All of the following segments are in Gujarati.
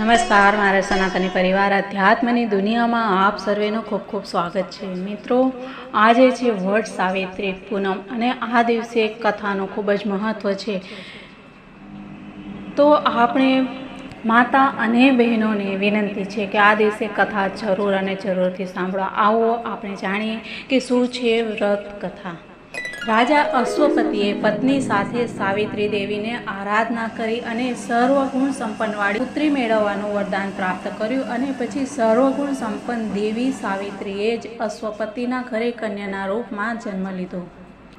નમસ્કાર, મારા સનાતની પરિવાર અધ્યાત્મની દુનિયામાં આપ સર્વેનું ખૂબ ખૂબ સ્વાગત છે. મિત્રો, આજે છે વટ સાવિત્રી પૂનમ અને આ દિવસે કથાનું ખૂબ જ મહત્ત્વ છે. તો આપણે માતા અને બહેનોને વિનંતી છે કે આ દિવસે કથા જરૂર અને જરૂરથી સાંભળો. આવો આપણે જાણીએ કે શું છે વ્રત કથા. રાજા અશ્વપતિએ પત્ની સાથે સાવિત્રી દેવીને આરાધના કરી અને સર્વગુણ સંપન્નવાળી પુત્રી મેળવવાનું વરદાન પ્રાપ્ત કર્યું અને પછી સર્વગુણ સંપન્ન દેવી સાવિત્રીએ જ અશ્વપતિના ઘરે કન્યાના રૂપમાં જન્મ લીધો.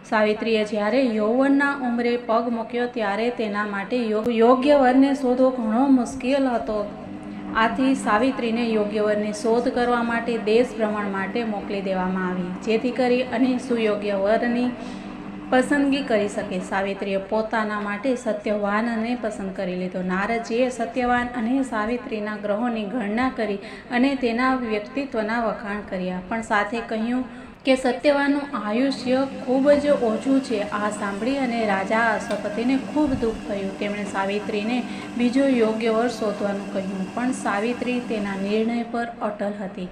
સાવિત્રીએ જ્યારે યૌવનના ઉંમરે પગ મૂક્યો ત્યારે તેના માટે યોગ્ય વરને શોધવો ઘણો મુશ્કેલ હતો. આથી સાવિત્રીને યોગ્ય વરની શોધ કરવા માટે દેશ ભ્રમણ માટે મોકલી દેવામાં આવી, જેથી કરી અને સુયોગ્ય વરની પસંદગી કરી શકે. સાવિત્રીએ પોતાના માટે સત્યવાનને પસંદ કરી લીધો. નારદજીએ સત્યવાન અને સાવિત્રીના ગ્રહોની ગણના કરી અને તેના વ્યક્તિત્વના વખાણ કર્યા. પણ સાથે કહ્યું કે સત્યવાનનું આયુષ્ય ખૂબ જ ઓછું છે. આ સાંભળી અને રાજા અશ્વપતિને ખૂબ દુઃખ થયું. તેમણે સાવિત્રીને બીજો યોગ્ય વર શોધવાનું કહ્યું, પણ સાવિત્રી તેના નિર્ણય પર અટલ હતી.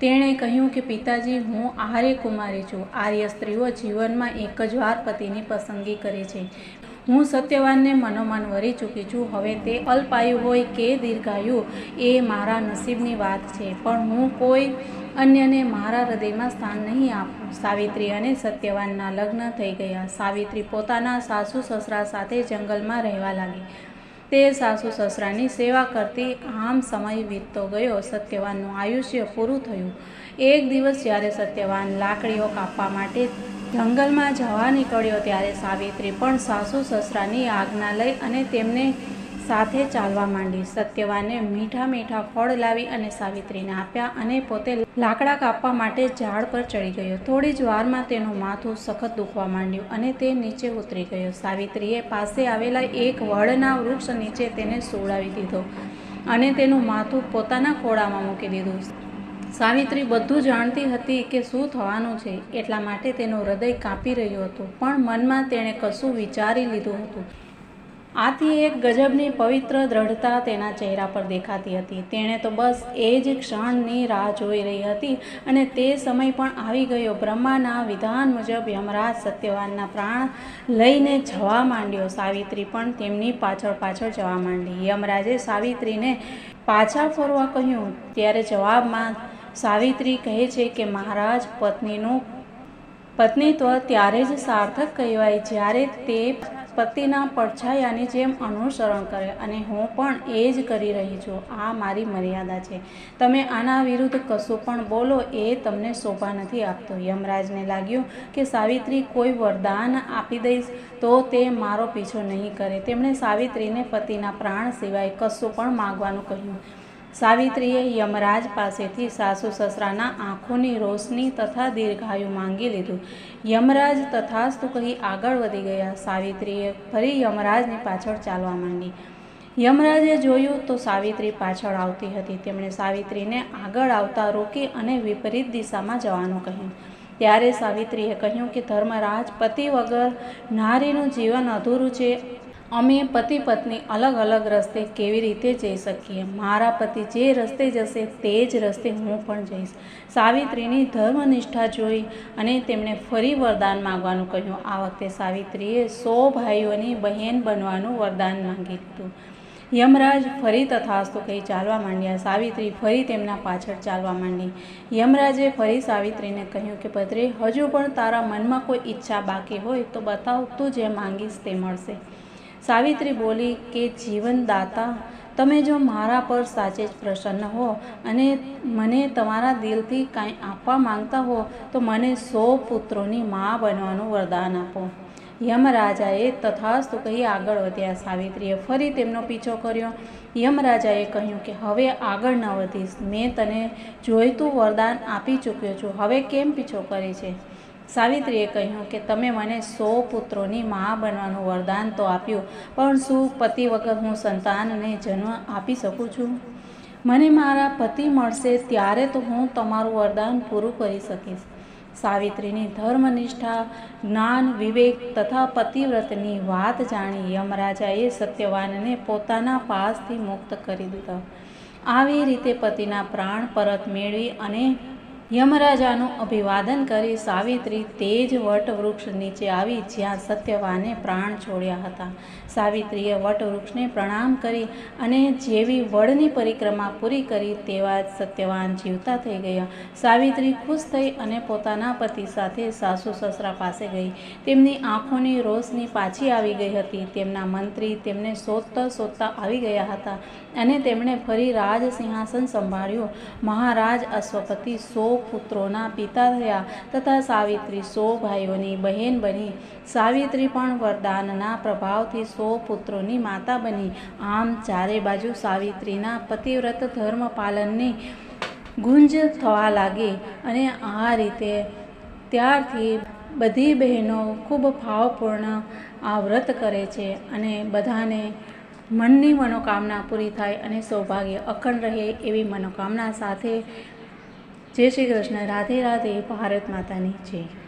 તેણે કહ્યું કે, પિતાજી, હું આર્ય કુમારી છું. આર્ય સ્ત્રીઓ જીવનમાં એક જ વાર પતિની પસંદગી કરે છે. હું સત્યવાનને મનોમન વરી ચૂકી છું. હવે તે અલ્પાયુ હોય કે દીર્ઘાયુ, એ મારા નસીબની વાત છે. પણ હું કોઈ અન્યને મારા હૃદયમાં સ્થાન નહીં આપું. સાવિત્રી અને સત્યવાનના લગ્ન થઈ ગયા. સાવિત્રી પોતાના સાસુ સસરા સાથે જંગલમાં રહેવા લાગી. તે સાસુ સસરાની સેવા કરતી આમ સમય વીતતો ગયો. સત્યવાનનું આયુષ્ય પૂરું થયું. એક દિવસ જ્યારે સત્યવાન લાકડીઓ કાપવા માટે જંગલમાં જવા નીકળ્યો ત્યારે સાવિત્રી પણ સાસુ સસરાની આજ્ઞા લઈ અને તેમને સાથે ચાલવા માંડી. સત્યવાને મીઠા મીઠા ફળ લાવી અને સાવિત્રીને આપ્યા અને પોતે લાકડા કાપવા માટે ઝાડ પર ચડી ગયો. થોડી જ વારમાં તેનું માથું સખત દુખવા માંડ્યું અને તે નીચે ઉતરી ગયો. સાવિત્રીએ પાસે આવેલા એક વડના વૃક્ષ નીચે તેને સુવડાવી દીધો અને તેનું માથું પોતાના ખોળામાં મૂકી દીધું. સાવિત્રી બધું જાણતી હતી કે શું થવાનું છે, એટલા માટે તેનું હૃદય કાપી રહ્યું હતું, પણ મનમાં તેણે કશું વિચારી લીધું હતું. આથી એક ગજબની પવિત્ર દ્રઢતા તેના ચહેરા પર દેખાતી હતી. તેણે તો બસ એ જ ક્ષણની રાહ જોઈ રહી હતી અને તે સમય પણ આવી ગયો. બ્રહ્માના વિધાન મુજબ યમરાજ સત્યવાનના પ્રાણ લઈને જવા માંડ્યો. સાવિત્રી પણ તેમની પાછળ પાછળ જવા માંડી. યમરાજે સાવિત્રીને પાછા ફરવા કહ્યું. ત્યારે જવાબમાં સાવિત્રી કહે છે કે મહારાજ, પત્નીનું પત્નીત્વ ત્યારે જ સાર્થક કહેવાય જ્યારે તે પતિના પડછાયાની જેમ અનુસરણ કરે અને હું પણ એ જ કરી રહી છું. આ મારી મર્યાદા છે. તમે આના વિરુદ્ધ કશું પણ બોલો એ તમને શોભા નથી આપતો. યમરાજને લાગ્યું કે સાવિત્રી કોઈ વરદાન આપી દઈશ તો તે મારો પીછો નહીં કરે. તેમણે સાવિત્રીને પતિના પ્રાણ સિવાય કશું પણ માગવાનું કહ્યું. સાવિત્રીએ યમરાજ પાસેથી સાસુ સસરાના આંખોની રોશની તથા દીર્ઘાયુ માંગી લીધું. યમરાજ તથાસ્તુ કહી આગળ વધી ગયા. સાવિત્રીએ ફરી યમરાજની પાછળ ચાલવા માંડી. યમરાજે જોયું તો સાવિત્રી પાછળ આવતી હતી. તેમણે સાવિત્રીને આગળ આવતા રોકી અને વિપરીત દિશામાં જવાનું કહ્યું. ત્યારે સાવિત્રીએ કહ્યું કે ધર્મરાજ પતિ વગર નારીનું જીવન અધૂરું છે. અમે પતિ પત્ની અલગ અલગ રસ્તે કેવી રીતે જઈ શકીએ? મારા પતિ જે રસ્તે જશે તે જ રસ્તે હું પણ જઈશ. સાવિત્રીની ધર્મનિષ્ઠા જોઈ અને તેમણે ફરી વરદાન માંગવાનું કહ્યું. આ વખતે સાવિત્રીએ સો ભાઈઓની બહેન બનવાનું વરદાન માંગી લીધું યમરાજ ફરી તથાસ્તુ કહી ચાલવા માંડ્યા. સાવિત્રી ફરી તેમના પાછળ ચાલવા માંડી. યમરાજે ફરી સાવિત્રીને કહ્યું કે, ભદ્રે, હજુ પણ તારા મનમાં કોઈ ઈચ્છા બાકી હોય તો બતાવ તું જે માંગીશ તે મળશે. સાવિત્રી બોલી કે જીવનદાતા તમે જો મારા પર સાચે જ પ્રસન્ન હો અને મને તમારા દિલથી કાંઈ આપવા માંગતા હો, તો મને સો પુત્રોની મા બનવાનું વરદાન આપો. યમરાજાએ તથાસ્તુ કહી આગળ વધ્યા. સાવિત્રીએ ફરી તેમનો પીછો કર્યો. યમરાજાએ કહ્યું કે, હવે આગળ ન વધીશ. મેં તને જોઈતું વરદાન આપી ચૂક્યો છું. હવે કેમ પીછો કરે છે? સાવિત્રીએ કહ્યું કે તમે મને સો પુત્રોની મા બનવાનું વરદાન તો આપ્યું, પણ શું પતિ વગર હું સંતાનને જન્મ આપી શકું છું? મને મારા પતિ મળશે ત્યારે તો હું તમારું વરદાન પૂરું કરી શકીશ. સાવિત્રીની ધર્મનિષ્ઠા, જ્ઞાન, વિવેક તથા પતિવ્રતની વાત જાણી યમરાજાએ સત્યવાનને પોતાના પાસથી મુક્ત કરી દીધો. આવી રીતે પતિના પ્રાણ પરત મેળવી અને યમરાજાનું અભિવાદન કરી સાવિત્રી તે જ વટવૃક્ષ નીચે આવી જ્યાં સત્યવાને પ્રાણ છોડ્યા હતા. સાવિત્રીએ વટવૃક્ષને પ્રણામ કરી અને જેવી વડની પરિક્રમા પૂરી કરી તેવા જ સત્યવાન જીવતા થઈ ગયા. સાવિત્રી ખુશ થઈ અને પોતાના પતિ સાથે સાસુ સસરા પાસે ગઈ. તેમની આંખોની રોશની પાછી આવી ગઈ હતી. તેમના મંત્રી તેમને શોધતા શોધતા આવી ગયા હતા અને તેમણે ફરી રાજ સિંહાસન સંભાળ્યું. મહારાજ અશ્વપતિ સો પુત્રોના પિતા થયા તથા સાવિત્રી સો ભાઈઓની બહેન બની. સાવિત્રી પણ વરદાનના પ્રભાવથી સો પુત્રોની માતા બની. આમ ચારે બાજુ સાવિત્રીના પતિવ્રત ધર્મ પાલનની ગુંજ થવા લાગી અને આ રીતે ત્યારથી બધી બહેનો ખૂબ ભાવપૂર્ણ આ વ્રત કરે છે અને બધાને મનની મનોકામના પૂરી થાય અને સૌભાગ્ય અખંડ રહે એવી મનોકામના સાથે જય શ્રી કૃષ્ણ. રાધે રાધે ભારત માતાની જય.